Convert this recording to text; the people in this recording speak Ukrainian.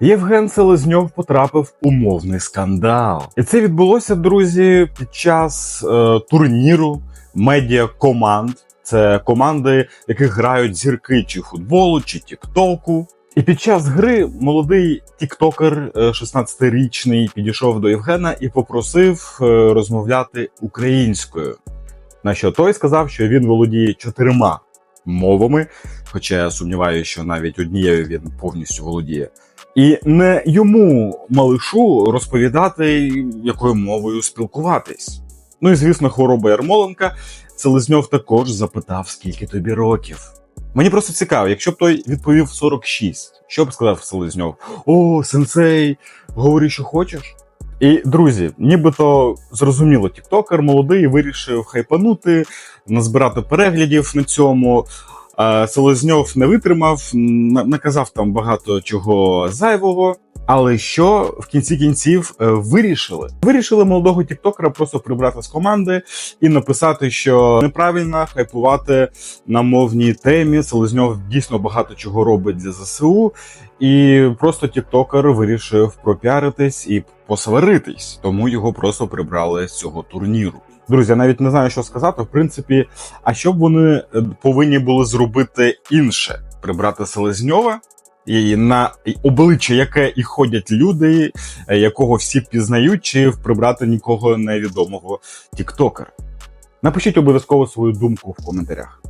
Євген Селезньов потрапив у мовний скандал. І це відбулося, друзі, під час е, турніру медіа команд. Це команди, яких грають зірки чи футболу, чи тіктоку. І під час гри молодий тіктокер, е, 16-річний, підійшов до Євгена і попросив е, розмовляти українською. На що той сказав, що він володіє чотирма мовами, хоча я сумніваюся, що навіть однією він повністю володіє. І не йому, малишу, розповідати, якою мовою спілкуватись. Ну і звісно, хвороба Ярмоленка Селезньов також запитав, скільки тобі років. Мені просто цікаво, якщо б той відповів 46, що б сказав Селезньов? О, сенсей, говори, що хочеш. І друзі, нібито зрозуміло, тіктокер молодий вирішив хайпанути, назбирати переглядів на цьому. Селезньов не витримав, наказав там багато чого зайвого. Але що в кінці кінців е, вирішили? Вирішили молодого тіктокера просто прибрати з команди і написати, що неправильно хайпувати на мовній темі. Селезньов дійсно багато чого робить для ЗСУ, і просто тіктокер вирішив пропіаритись і посваритись, тому його просто прибрали з цього турніру. Друзі, я навіть не знаю, що сказати. В принципі, а що б вони е, повинні були зробити інше? Прибрати Селезньова, і на обличчя, яке і ходять люди, е, якого всі пізнають, чи прибрати нікого невідомого тіктокера. Напишіть обов'язково свою думку в коментарях.